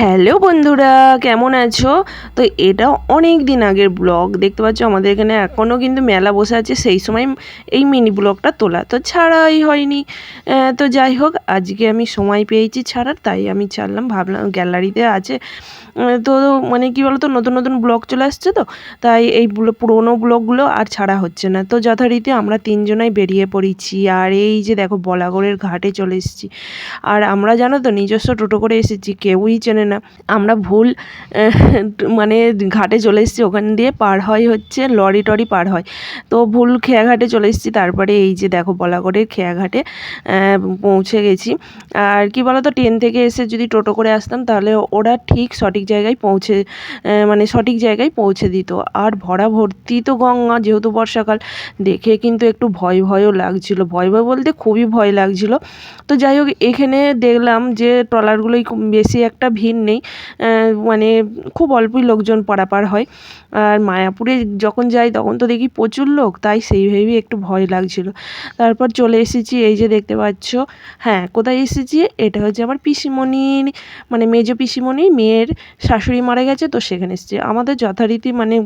Hello বন্ধুরা, কেমন আছো? তো এটা অনেক দিন আগের ব্লগ। দেখতে পাচ্ছ আমাদের এখানে এখনও কিন্তু মেলা বসে আছে, সেই সময় এই মিনি ব্লগটা তোলা। তো ছাড়াই হয়নি। তো যাই হোক, আজকে আমি সময় পেয়েছি ছাড়ার, তাই আমি ছাড়লাম, ভাবলাম গ্যালারিতে আছে। তো মানে কি বলতো, নতুন নতুন ব্লগ চলে আসছে তো, তাই এই পুরোনো ব্লগগুলো আর ছাড়া হচ্ছে না। তো যথারীতি আমরা তিনজনাই বেরিয়ে পড়েছি, আর এই যে দেখো বলাগড়ের ঘাটে চলে এসেছি। আর আমরা জানো তো, নিজস্ব টোটো করে এসেছি, কেউই চেনে না। আমরা ভুল মানে ঘাটে চলে এসেছি, ওখান দিয়ে পার হয় হচ্ছে লরি টরি পার হয়। তো ভুল খেয়াঘাটে চলে এসেছি, তারপরে এই যে দেখো বলাগড়ের খেয়াঘাটে পৌঁছে গেছি। আর কি বলতো, ট্রেন থেকে এসে যদি টোটো করে আসতাম, তাহলে ওরা ঠিক সঠিক জায়গায় পৌঁছে মানে সঠিক জায়গায় পৌঁছে দিত। আর ভরা ভর্তি তো গঙ্গা, যেহেতু বর্ষাকাল, দেখে কিন্তু একটু ভয় ভয়ও লাগছিল। ভয় ভয় বলতে খুবই ভয় লাগছিল। তো যাই হোক, এখানে দেখলাম যে ট্রলারগুলোই বেশি একটা ভিড় নেই। আহ, মানে খুব অল্পই লোকজন পারাপার হয়। আর মায়াপুরে যখন যাই তখন তো দেখি প্রচুর লোক তাই সেই ভেবেই একটু ভয় লাগছিল। তারপর চলে এসেছি এই যে দেখতে পাচ্ছ হ্যাঁ কোথায় এসেছি? এটা হচ্ছে আমার পিসিমণির মানে মেজো পিসিমণি মেয়ের শাশুড়ি মারা গেছে তো সেখানে এসেছি। আমাদের যথারীতি মানে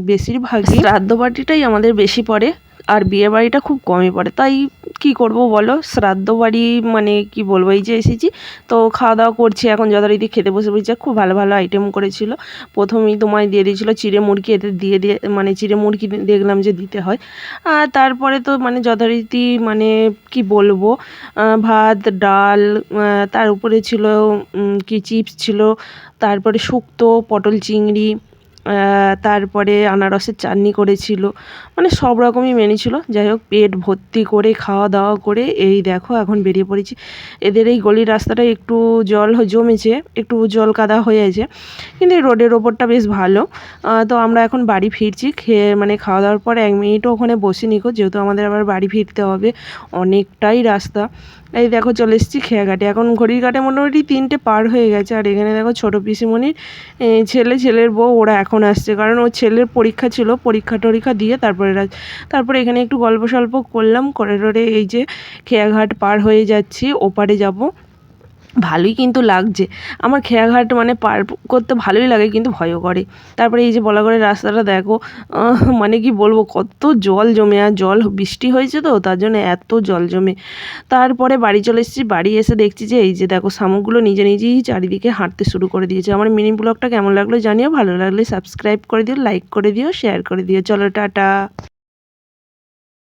বেশিরভাগই শ্রাদ্ধ বাড়িটাই আমাদের বেশি পড়ে। আর বিয়ে বাড়িটা খুব কমই পড়ে। তাই কি করব বলো? শ্রাদ্ধ বাড়ি মানে কি বলব? এই যে এসেছি, তো খাওয়া দাওয়া করছি এখন যথারীতি খেতে বসে পড়েছি। খুব ভালো ভালো আইটেম করেছিল। প্রথমেই তোমায় দিয়ে দিয়েছিলো চিড়ে মুরগি, এতে দিয়ে দিয়ে মানে চিড়ে মুরগি দেখলাম যে দিতে হয়। আর তারপরে তো মানে যথারীতি মানে কি বলব? ভাত, ডাল তার উপরে ছিল কি চিপস ছিল, তারপরে শুক্তো, পটল চিংড়ি তারপরে আনারসের চাটনি করেছিল। মানে সব রকমই মেনু ছিল যাই হোক, পেট ভর্তি করে, খাওয়া দাওয়া করে, এই দেখো এখন বেরিয়ে পড়েছি। এদের এই গলির রাস্তাটা একটু জল জমেছে, একটু জল কাদা হয়ে আছে। কিন্তু এই রোডের ওপরটা বেশ ভালো। তো আমরা এখন বাড়ি ফিরছি। খেয়ে মানে খাওয়া দাওয়ার পর এক মিনিটও ওখানে বসে নিকো যেহেতু আমাদের আবার বাড়ি ফিরতে হবে, অনেকটাই রাস্তা। এই দেখো, চলে এসেছি খেয়াঘাটে। এখন ঘড়ির কাটে মোটামুটি তিনটে পার হয়ে গেছে। আর এখানে দেখো ছোটো পিসিমণির ছেলে, ছেলের বউ, ওরা এখন আসছে। কারণ ওর ছেলের পরীক্ষা ছিল, পরীক্ষা টরীক্ষা দিয়ে তারপরে তারপরে এখানে একটু গল্প সল্প করলাম। করে টরে এই যে খেয়াঘাট পার হয়ে যাচ্ছি, ওপারে যাব। ভালোই কিন্তু লাগছে। আমার খেয়াঘাট মানে পার করতে ভালোই লাগে, কিন্তু ভয়ও করে। তারপরে এই যে বলাগড়ের রাস্তাটা দেখো মানে কি বলব, কত জল জমে, আর জল বৃষ্টি হয়েছে তো, তার জন্য এত জল জমে। তারপরে বাড়ি চলে এসেছি, বাড়ি এসে দেখছি যে এই যে দেখো, শামুকগুলো নিজে নিজেই চারিদিকে হাঁটতে শুরু করে দিয়েছে। আমার মিনি ব্লগটা কেমন লাগল জানিও, ভালো লাগলে সাবস্ক্রাইব করে দিও লাইক করে দিও শেয়ার করে দিও। চলো, টাটা।